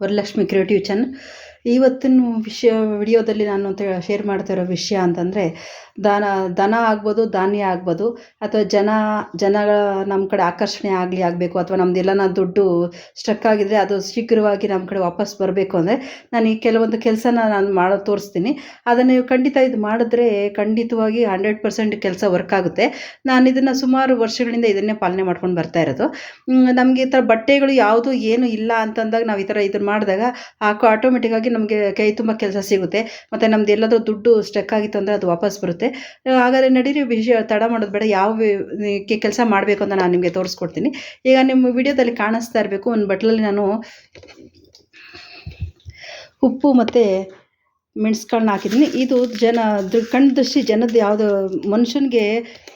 Varalakshmi creative channel ಇವತ್ತಿನ ವಿಷಯ, ವಿಡಿಯೋದಲ್ಲಿ ನಾನು ಅಂತ ಶೇರ್ ಮಾಡ್ತಾ ಇರೋ ವಿಷಯ ಅಂತಂದರೆ, ದಾನ ದನ ಆಗ್ಬೋದು, ಧಾನ್ಯ ಆಗ್ಬೋದು, ಅಥವಾ ಜನ, ಜನಗಳ ನಮ್ಮ ಕಡೆ ಆಕರ್ಷಣೆ ಆಗಲಿ ಆಗಬೇಕು, ಅಥವಾ ನಮ್ಮದೆಲ್ಲನ ದುಡ್ಡು ಸ್ಟ್ರಕ್ ಆಗಿದ್ರೆ ಅದು ಶೀಘ್ರವಾಗಿ ನಮ್ಮ ಕಡೆ ವಾಪಸ್ ಬರಬೇಕು ಅಂದರೆ, ನಾನು ಈ ಕೆಲವೊಂದು ಕೆಲಸನ ನಾನು ಮಾಡೋ, ತೋರಿಸ್ತೀನಿ. ಅದನ್ನು ಖಂಡಿತ ಇದು ಮಾಡಿದ್ರೆ ಖಂಡಿತವಾಗಿ ಹಂಡ್ರೆಡ್ ಪರ್ಸೆಂಟ್ ಕೆಲಸ ವರ್ಕ್ ಆಗುತ್ತೆ. ನಾನು ಇದನ್ನು ಸುಮಾರು ವರ್ಷಗಳಿಂದ ಇದನ್ನೇ ಪಾಲನೆ ಮಾಡ್ಕೊಂಡು ಬರ್ತಾ ಇರೋದು. ನಮಗೆ ಈ ಥರ ಬಟ್ಟೆಗಳು ಯಾವುದು ಏನು ಇಲ್ಲ ಅಂತಂದಾಗ ನಾವು ಈ ಥರ ಇದನ್ನು ಮಾಡಿದಾಗ ಹಾಕೋ ಆಟೋಮೆಟಿಕ್ಕಾಗಿ ನಮಗೆ ಕೈ ತುಂಬ ಕೆಲಸ ಸಿಗುತ್ತೆ. ಮತ್ತು ನಮ್ದು ಎಲ್ಲಾದರೂ ದುಡ್ಡು ಸ್ಟೆಕ್ ಆಗಿತ್ತು ಅಂದರೆ ಅದು ವಾಪಸ್ ಬರುತ್ತೆ. ಹಾಗಾದರೆ ನಡೀರಿ ವಿಷಯ, ತಡ ಮಾಡೋದು ಬೇಡ. ಯಾವ ಕೆಲಸ ಮಾಡಬೇಕು ಅಂತ ನಾನು ನಿಮಗೆ ತೋರಿಸ್ಕೊಡ್ತೀನಿ. ಈಗ ನಿಮ್ಮ ವಿಡಿಯೋದಲ್ಲಿ ಕಾಣಿಸ್ತಾ ಇರಬೇಕು. ಒಂದು ಬಟ್ಲಲ್ಲಿ ನಾನು ಉಪ್ಪು ಮತ್ತು ಮೆಣಸ್ಕಾಳನ್ನ ಹಾಕಿದ್ದೀನಿ. ಇದು ಜನ ದೃ ಕಣ್ಣು ದೃಷ್ಟಿ ಜನದ ಯಾವುದು, ಮನುಷ್ಯನಿಗೆ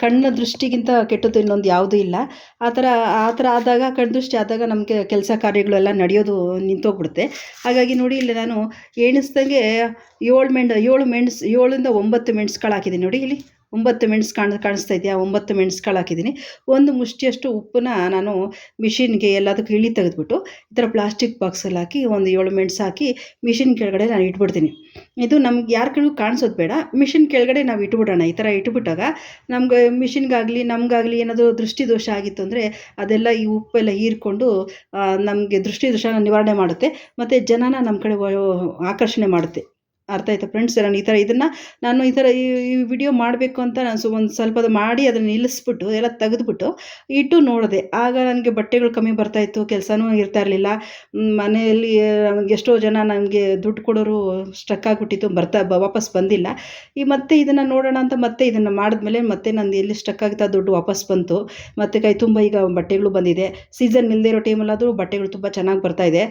ಕಣ್ಣ ದೃಷ್ಟಿಗಿಂತ ಕೆಟ್ಟದ್ದು ಇನ್ನೊಂದು ಯಾವುದೂ ಇಲ್ಲ. ಆ ಥರ ಆ ಥರ ಆದಾಗ, ಕಣ್ಣು ದೃಷ್ಟಿ ಆದಾಗ ನಮಗೆ ಕೆಲಸ ಕಾರ್ಯಗಳೆಲ್ಲ ನಡೆಯೋದು ನಿಂತೋಗ್ಬಿಡುತ್ತೆ. ಹಾಗಾಗಿ ನೋಡಿ, ಇಲ್ಲಿ ನಾನು ಎಣಿಸ್ದಂಗೆ ಏಳು ಮೆಣ್ ಏಳು ಮೆಣಸು ಏಳರಿಂದ ಒಂಬತ್ತು ಮೆಣಸ್ಕಾಳು ಹಾಕಿದ್ದೀನಿ. ನೋಡಿ ಇಲ್ಲಿ. ಒಂಬತ್ತು ಮೆಣಸು ಕಾಣ್, ಕಾಣಿಸ್ತಾ ಇದೆಯಾ? ಒಂಬತ್ತು ಕಾಳು ಹಾಕಿದ್ದೀನಿ. ಒಂದು ಮುಷ್ಟಿಯಷ್ಟು ಉಪ್ಪನ್ನ ನಾನು ಮಿಷಿನ್ಗೆ ಎಲ್ಲದಕ್ಕೂ ಇಳಿ ತೆಗೆದುಬಿಟ್ಟು ಈ ಥರ ಪ್ಲಾಸ್ಟಿಕ್ ಬಾಕ್ಸಲ್ಲಿ ಹಾಕಿ ಒಂದು ಏಳು ಮೆಣಸು ಹಾಕಿ ಮಿಷಿನ್ ಕೆಳಗಡೆ ನಾನು ಇಟ್ಬಿಡ್ತೀನಿ. ಇದು ನಮ್ಗೆ ಯಾರ ಕಡೆಗೂ ಕಾಣಿಸೋದು ಬೇಡ. ಮಿಷಿನ್ ಕೆಳಗಡೆ ನಾವು ಇಟ್ಬಿಡೋಣ. ಈ ಥರ ಇಟ್ಬಿಟ್ಟಾಗ ನಮ್ಗೆ ಮಿಷಿನ್ಗಾಗಲಿ, ನಮಗಾಗಲಿ ಏನಾದರೂ ದೃಷ್ಟಿ ದೋಷ ಆಗಿತ್ತು ಅಂದರೆ ಅದೆಲ್ಲ ಈ ಉಪ್ಪೆಲ್ಲ ಹೀರ್ಕೊಂಡು ನಮಗೆ ದೃಷ್ಟಿ ದೋಷನ ನಿವಾರಣೆ ಮಾಡುತ್ತೆ. ಮತ್ತು ಜನನ ನಮ್ಮ ಕಡೆ ಆಕರ್ಷಣೆ ಮಾಡುತ್ತೆ. ಅರ್ಥ ಆಯ್ತಾ ಫ್ರೆಂಡ್ಸ್ ನಾನು ಈ ಥರ ಇದನ್ನು ನಾನು ಈ ಥರ ಈ ವಿಡಿಯೋ ಮಾಡಬೇಕು ಅಂತ ನಾನು ಸೊ ಒಂದು ಸ್ವಲ್ಪ ಅದು ಮಾಡಿ ಅದನ್ನು ನಿಲ್ಲಿಸ್ಬಿಟ್ಟು ಎಲ್ಲ ತೆಗೆದುಬಿಟ್ಟು ಇಟ್ಟು ನೋಡಿದೆ. ಆಗ ನನಗೆ ಬಟ್ಟೆಗಳು ಕಮ್ಮಿ ಬರ್ತಾಯಿತ್ತು ಕೆಲಸನೂ ಇರ್ತಾ ಇರಲಿಲ್ಲ. ಮನೆಯಲ್ಲಿ ಎಷ್ಟೋ ಜನ ನನಗೆ ದುಡ್ಡು ಕೊಡೋರು ಸ್ಟ್ರಕ್ ಆಗಿಬಿಟ್ಟಿತ್ತು, ಬರ್ತಾ ವಾಪಸ್ ಬಂದಿಲ್ಲ. ಈ ಮತ್ತೆ ಇದನ್ನು ನೋಡೋಣ ಅಂತ ಮತ್ತೆ ಇದನ್ನು ಮಾಡಿದ್ಮೇಲೆ ಮತ್ತೆ ನಂದು ಎಲ್ಲಿ ಸ್ಟ್ರಕ್ ಆಗ್ತಾ ದುಡ್ಡು ವಾಪಸ್ ಬಂತು. ಮತ್ತು ಕೈ ತುಂಬ ಈಗ ಬಟ್ಟೆಗಳು ಬಂದಿದೆ. ಸೀಸನ್ ಇಲ್ಲದೆ ಇರೋ ಟೈಮಲ್ಲಾದರೂ ಬಟ್ಟೆಗಳು ತುಂಬ ಚೆನ್ನಾಗಿ ಬರ್ತಾ ಇದೆ.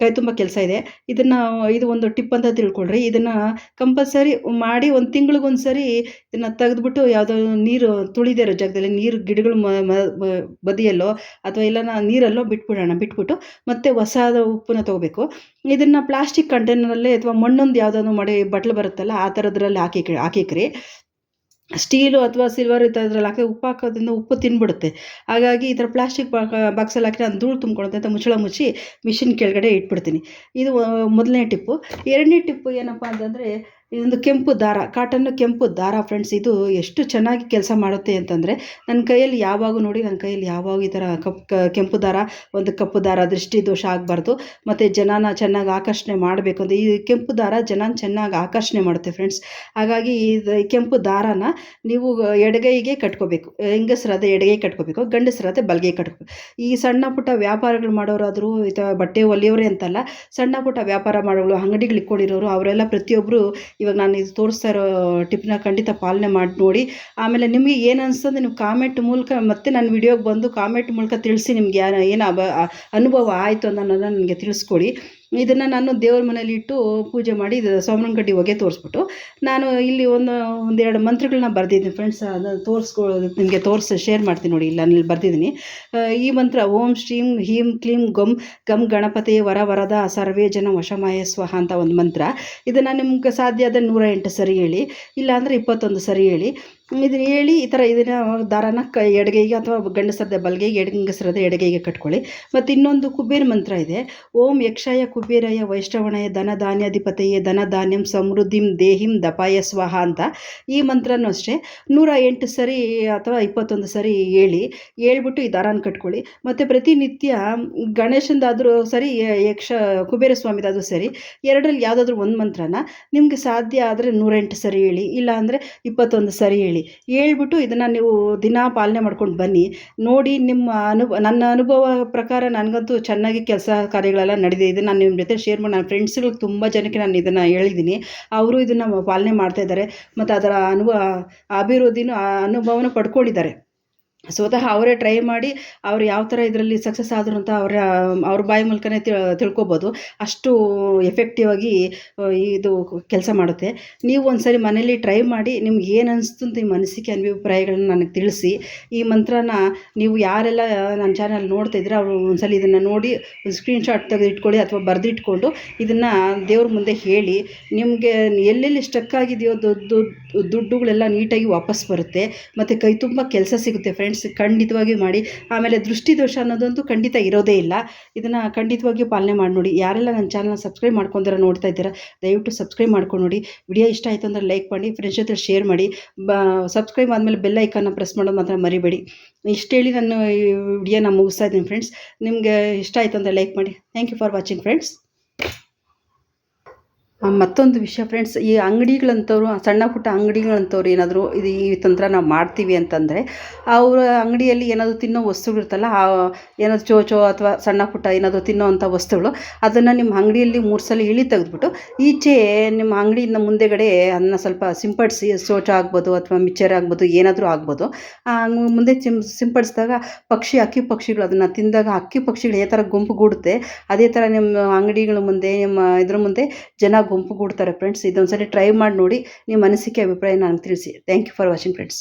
ಕೈ ತುಂಬ ಕೆಲಸ ಇದೆ. ಇದನ್ನು, ಇದು ಒಂದು ಟಿಪ್ ಅಂತ ತಿಳ್ಕೊಳ್ರಿ. ಇದನ್ನು ಕಂಪಲ್ಸರಿ ಮಾಡಿ ಒಂದು ತಿಂಗಳಿಗೊಂದು ಸರಿ ಇದನ್ನು ತೆಗೆದ್ಬಿಟ್ಟು ಯಾವುದೋ ನೀರು ತುಳಿದೇ ಇರೋ ಜಾಗದಲ್ಲಿ ನೀರು ಗಿಡಗಳು ಮ ಬದಿಯಲ್ಲೋ ಅಥವಾ ಇಲ್ಲ ನೀರಲ್ಲೋ ಬಿಟ್ಬಿಡೋಣ, ಬಿಟ್ಬಿಟ್ಟು ಮತ್ತೆ ಹೊಸಾದ ಉಪ್ಪನ್ನ ತೊಗೋಬೇಕು. ಇದನ್ನು ಪ್ಲಾಸ್ಟಿಕ್ ಕಂಟೈನರಲ್ಲೇ ಅಥವಾ ಮಣ್ಣೊಂದು ಯಾವುದಾದ್ರು ಮಾಡಿ ಬಟ್ಲು ಬರುತ್ತಲ್ಲ ಆ ಥರದ್ರಲ್ಲಿ ಹಾಕಿ ಹಾಕಿಕ್ರಿ ಸ್ಟೀಲು ಅಥವಾ ಸಿಲ್ವರ್ ಇದ್ರಲ್ಲಿ ಹಾಕಿ ಉಪ್ಪು ಹಾಕೋದ್ರಿಂದ ಉಪ್ಪು ತಿನ್ಬಿಡುತ್ತೆ. ಹಾಗಾಗಿ ಈ ಥರ ಪ್ಲಾಸ್ಟಿಕ್ ಬಾಕ್ಸಲ್ಲಿ ಹಾಕಿ ನಾನು ಧೂಳು ತುಂಬ್ಕೊಳುತ್ತೆ ಅಂತ ಮುಚ್ಚಳ ಮುಚ್ಚಿ ಮಿಷಿನ್ ಕೆಳಗಡೆ ಇಟ್ಬಿಡ್ತೀನಿ. ಇದು ಮೊದಲನೇ ಟಿಪ್ಪು. ಎರಡನೇ ಟಿಪ್ಪು ಏನಪ್ಪ ಅಂತಂದರೆ ಇದೊಂದು ಕೆಂಪು ದಾರ ಕಾಟನ್ನು ಕೆಂಪು ದಾರ ಫ್ರೆಂಡ್ಸ್ ಇದು ಎಷ್ಟು ಚೆನ್ನಾಗಿ ಕೆಲಸ ಮಾಡುತ್ತೆ ಅಂತಂದರೆ, ನನ್ನ ಕೈಯಲ್ಲಿ ಯಾವಾಗ ನೋಡಿ, ನನ್ನ ಕೈಯಲ್ಲಿ ಯಾವಾಗ ಈ ಥರ ಕಪ್ ಕೆಂಪು ದಾರ, ಒಂದು ಕಪ್ಪು ದಾರ, ದೃಷ್ಟಿ ದೋಷ ಆಗಬಾರ್ದು. ಮತ್ತು ಜನನ ಚೆನ್ನಾಗಿ ಆಕರ್ಷಣೆ ಮಾಡಬೇಕು ಅಂತ, ಈ ಕೆಂಪು ದಾರ ಜನನ ಚೆನ್ನಾಗಿ ಆಕರ್ಷಣೆ ಮಾಡುತ್ತೆ ಫ್ರೆಂಡ್ಸ್ ಹಾಗಾಗಿ ಈ ಕೆಂಪು ದಾರನ ನೀವು ಎಡಗೈಗೆ ಕಟ್ಕೋಬೇಕು. ಹೆಂಗಸರಾದ ಎಡಗೈ ಕಟ್ಕೋಬೇಕು ಗಂಡಸ್ರಾದ ಬಲಗೈ ಕಟ್ಕೋಬೇಕು. ಈ ಸಣ್ಣ ಪುಟ್ಟ ವ್ಯಾಪಾರಗಳು ಮಾಡೋರಾದರೂ ಬಟ್ಟೆ ಹೊಲಿಯೋರೇ ಅಂತಲ್ಲ, ಸಣ್ಣ ಪುಟ್ಟ ವ್ಯಾಪಾರ ಮಾಡೋರು, ಅಂಗಡಿಗಳು ಇಟ್ಕೊಂಡಿರೋರು, ಅವರೆಲ್ಲ ಪ್ರತಿಯೊಬ್ಬರು ಇವಾಗ ನಾನು ಇದು ತೋರಿಸ್ತಾ ಇರೋ ಟಿಪ್ನ ಖಂಡಿತ ಪಾಲನೆ ಮಾಡಿ ನೋಡಿ. ಆಮೇಲೆ ನಿಮಗೆ ಏನು ನೀವು ಕಾಮೆಂಟ್ ಮೂಲಕ, ಮತ್ತೆ ನನ್ನ ವಿಡಿಯೋಗೆ ಬಂದು ಕಾಮೆಂಟ್ ಮೂಲಕ ತಿಳಿಸಿ ನಿಮ್ಗೆ ಏನು ಅಬ ಅನುಭವ ಆಯಿತು ಅನ್ನೋದನ್ನು ನನಗೆ ತಿಳಿಸ್ಕೊಡಿ. ಇದನ್ನು ನಾನು ದೇವ್ರ ಮನೇಲಿ ಇಟ್ಟು ಪೂಜೆ ಮಾಡಿ ಇದು ಸೋಮನ ಹೊಗೆ ತೋರಿಸ್ಬಿಟ್ಟು ನಾನು ಇಲ್ಲಿ ಒಂದು, ಒಂದೆರಡು ಮಂತ್ರಗಳನ್ನ ಬರೆದಿದ್ದೀನಿ ಫ್ರೆಂಡ್ಸ್ ಅದನ್ನು ತೋರಿಸ್ಕೊ, ನಿಮಗೆ ತೋರಿಸಿ ಶೇರ್ ಮಾಡ್ತೀನಿ ನೋಡಿ, ಇಲ್ಲ ನಾನು ಬರೆದಿದ್ದೀನಿ. ಈ ಮಂತ್ರ ಓಂ ಶ್ರೀಂ ಹೀಂ ಕ್ಲೀಂ ಗಮ್ ಗಮ್ ಗಣಪತಿ ವರ ವರದ ಸರ್ವೇ ಜನ ವಶಮಾಯ ಸ್ವಹ ಅಂತ ಒಂದು ಮಂತ್ರ. ಇದನ್ನು ನಿಮ್ಗೆ ಸಾಧ್ಯ ಆದರೆ ನೂರ ಎಂಟು ಸರಿ ಹೇಳಿ, ಇಲ್ಲಾಂದರೆ ಇಪ್ಪತ್ತೊಂದು ಸರಿ ಹೇಳಿ. ಇದನ್ನು ಹೇಳಿ ಈ ಥರ ಇದನ್ನು ದಾರನ ಕ ಎಡಗೈಗೆ ಅಥವಾ ಗಂಡಸರದ ಬಲಗೈಗೆ ಎಡಗಂಗಸರದ ಎಡಗೈಗೆ ಕಟ್ಕೊಳ್ಳಿ. ಮತ್ತು ಇನ್ನೊಂದು ಕುಬೇರ ಮಂತ್ರ ಇದೆ. ಓಂ ಯಕ್ಷಾಯ ಕುಬೇರಯ ವೈಷ್ಣವಣಯ ಧನ ಧಾನ್ಯಾಧಿಪತಿಯೇ ಧನ ಧಾನ್ಯಂ ಸಮೃದ್ಧಿಂ ದೇಹಿಂ ದಪಾಯ ಸ್ವಾಹ ಅಂತ. ಈ ಮಂತ್ರನೂ ಅಷ್ಟೇ. ನೂರ ಎಂಟು ಸರಿ ಅಥವಾ ಇಪ್ಪತ್ತೊಂದು ಸರಿ ಹೇಳಿ, ಹೇಳ್ಬಿಟ್ಟು ಈ ದಾರಾನ ಕಟ್ಕೊಳ್ಳಿ. ಮತ್ತು ಪ್ರತಿನಿತ್ಯ ಗಣೇಶಂದಾದರೂ ಸರಿ, ಯಕ್ಷ, ಕುಬೇರ ಸ್ವಾಮಿದಾದರೂ ಸರಿ, ಎರಡರಲ್ಲಿ ಯಾವುದಾದ್ರೂ ಒಂದು ಮಂತ್ರನ ನಿಮಗೆ ಸಾಧ್ಯ ಆದರೆ ನೂರೆಂಟು ಸರಿ ಹೇಳಿ ಇಲ್ಲ ಅಂದರೆ ಇಪ್ಪತ್ತೊಂದು ಸರಿ ಹೇಳಿ. ಹೇಳ್ಬಿಟ್ಟು ಇದನ್ನು ನೀವು ದಿನ ಪಾಲನೆ ಮಾಡ್ಕೊಂಡು ಬನ್ನಿ. ನೋಡಿ ನಿಮ್ಮ ಅನುಭವ ನನ್ನ ಅನುಭವ ಪ್ರಕಾರ ನನಗಂತೂ ಚೆನ್ನಾಗಿ ಕೆಲಸ ಕಾರ್ಯಗಳೆಲ್ಲ ನಡೆದಿದೆ ನಾನು ನಿಮ್ಮ ಜೊತೆ ಶೇರ್ ಮಾಡಿ ನನ್ನ ಫ್ರೆಂಡ್ಸ್ಗಳಿಗೆ ತುಂಬ ಜನಕ್ಕೆ ನಾನು ಇದನ್ನು ಹೇಳಿದ್ದೀನಿ ಅವರು ಇದನ್ನು ಪಾಲನೆ ಮಾಡ್ತಾ ಇದ್ದಾರೆ. ಮತ್ತು ಅದರ ಅನುಭವ ಅಭಿವೃದ್ಧಿನೂ ಅನುಭವನ ಪಡ್ಕೊಂಡಿದ್ದಾರೆ. ಸ್ವತಃ ಅವರೇ ಟ್ರೈ ಮಾಡಿ ಅವ್ರು ಯಾವ ಥರ ಇದರಲ್ಲಿ ಸಕ್ಸಸ್ ಆದರು ಅಂತ ಅವರ, ಅವ್ರ ಬಾಯಿ ಮೂಲಕನೇ ತಿಳ್, ತಿಳ್ಕೊಬೋದು. ಅಷ್ಟು ಎಫೆಕ್ಟಿವ್ ಆಗಿ ಇದು ಕೆಲಸ ಮಾಡುತ್ತೆ. ನೀವು ಒಂದ್ಸರಿ ಮನೇಲಿ ಟ್ರೈ ಮಾಡಿ ನಿಮ್ಗೆ ಏನು ಅನಿಸ್ತು ಅಂತ ನಿಮ್ಮ ಮನಸ್ಸಿಗೆ ಅಭಿಪ್ರಾಯಗಳನ್ನ ನನಗೆ ತಿಳಿಸಿ. ಈ ಮಂತ್ರನ ನೀವು ಯಾರೆಲ್ಲ ನನ್ನ ಚಾನಲ್ ನೋಡ್ತಾ ಇದ್ರೆ ಅವರು ಒಂದ್ಸಲ ಇದನ್ನು ನೋಡಿ, ಒಂದು ಸ್ಕ್ರೀನ್ಶಾಟ್ ತೆಗೆದು ಇಟ್ಕೊಳ್ಳಿ ಅಥವಾ ಬರೆದಿಟ್ಕೊಂಡು ಇದನ್ನು ದೇವ್ರ ಮುಂದೆ ಹೇಳಿ. ನಿಮಗೆ ಎಲ್ಲೆಲ್ಲಿ ಸ್ಟಕ್ ಆಗಿದೆಯೋ ದುಡ್ಡು ದುಡ್ಡುಗಳೆಲ್ಲ ನೀಟಾಗಿ ವಾಪಸ್ ಬರುತ್ತೆ. ಮತ್ತು ಕೈ ತುಂಬ ಕೆಲಸ ಸಿಗುತ್ತೆ ಫ್ರೆಂಡ್ಸ್ ಫ್ರೆಂಡ್ಸ್ ಖಂಡಿತವಾಗಿಯೂ ಮಾಡಿ. ಆಮೇಲೆ ದೃಷ್ಟಿದೋಷ ಅನ್ನೋದಂತೂ ಖಂಡಿತ ಇರೋದೇ ಇಲ್ಲ. ಇದನ್ನು ಖಂಡಿತವಾಗಿಯೂ ಪಾಲನೆ ಮಾಡಿ ನೋಡಿ. ಯಾರೆಲ್ಲ ನನ್ನ ಚಾನಲ್ನ ಸಬ್ಸ್ಕ್ರೈಬ್ ಮಾಡ್ಕೊಂಡಿರ ನೋಡ್ತಾ ಇದ್ದೀರಾ, ದಯವಿಟ್ಟು ಸಬ್ಸ್ಕ್ರೈಬ್ ಮಾಡ್ಕೊಂಡು ನೋಡಿ. ವಿಡಿಯೋ ಇಷ್ಟ ಆಯಿತು ಅಂದರೆ ಲೈಕ್ ಮಾಡಿ ಫ್ರೆಂಡ್ಸ್ ಜೊತೆ ಶೇರ್ ಮಾಡಿ. ಬ ಸಬ್ಸ್ಕ್ರೈಬ್ ಆದಮೇಲೆ ಬೆಲ್ ಐಕನ್ನ ಪ್ರೆಸ್ ಮಾಡೋದು ಮಾತ್ರ ಮರಿಬೇಡಿ. ಇಷ್ಟು ಹೇಳಿ ನಾನು ಈ ವಿಡಿಯೋನ ಮುಗಿಸ್ತಾ ಇದ್ದೀನಿ ಫ್ರೆಂಡ್ಸ್ ನಿಮಗೆ ಇಷ್ಟ ಆಯಿತು ಅಂದರೆ ಲೈಕ್ ಮಾಡಿ. Thank you for watching friends ಮತ್ತೊಂದು ವಿಷಯ ಫ್ರೆಂಡ್ಸ್ ಈ ಅಂಗಡಿಗಳಂಥವ್ರು ಸಣ್ಣ ಪುಟ್ಟ ಅಂಗಡಿಗಳಂಥವ್ರು ಏನಾದರೂ ಇದು ಈ ತಂತ್ರ ನಾವು ಮಾಡ್ತೀವಿ ಅಂತಂದರೆ, ಅವರ ಅಂಗಡಿಯಲ್ಲಿ ಏನಾದರೂ ತಿನ್ನೋ ವಸ್ತುಗಳಿರುತ್ತಲ್ಲ ಆ, ಏನಾದರೂ ಚೋಚೋ ಅಥವಾ ಸಣ್ಣ ಪುಟ್ಟ ಏನಾದರೂ ತಿನ್ನೋವಂಥ ವಸ್ತುಗಳು, ಅದನ್ನು ನಿಮ್ಮ ಅಂಗಡಿಯಲ್ಲಿ ಮೂರು ಸಲ ಇಳಿ ತೆಗೆದುಬಿಟ್ಟು, ಈಚೆ ನಿಮ್ಮ ಅಂಗಡಿಯಿಂದ ಮುಂದೆಗಡೆ ಅದನ್ನ ಸ್ವಲ್ಪ ಸಿಂಪಡಿಸಿ ಶೋಚ ಆಗ್ಬೋದು ಅಥವಾ ಮಿಚ್ಚರ್ ಆಗ್ಬೋದು, ಏನಾದರೂ ಆಗ್ಬೋದು ಮುಂದೆ ಚಿಮ್ ಸಿಂಪಡಿಸಿದಾಗ ಪಕ್ಷಿ, ಅಕ್ಕಿ ಪಕ್ಷಿಗಳು ಅದನ್ನು ತಿಂದಾಗ ಅಕ್ಕಿ ಪಕ್ಷಿಗಳು ಯಾವ ಥರ ಗುಂಪುಗೂಡುತ್ತೆ ಅದೇ ಥರ ನಿಮ್ಮ ಅಂಗಡಿಗಳ ಮುಂದೆ, ನಿಮ್ಮ ಇದ್ರ ಮುಂದೆ ಜನ ಗುಂಪುಗೂಡ್ತಾರೆ ಫ್ರೆಂಡ್ಸ್ ಇದೊಂದ್ಸರಿ ಟ್ರೈ ಮಾಡಿ ನೋಡಿ, ನಿಮ್ಮ ಅನಿಸಿಕೆ ಅಭಿಪ್ರಾಯ ನನಗೆ ತಿಳಿಸಿ. Thank you for watching friends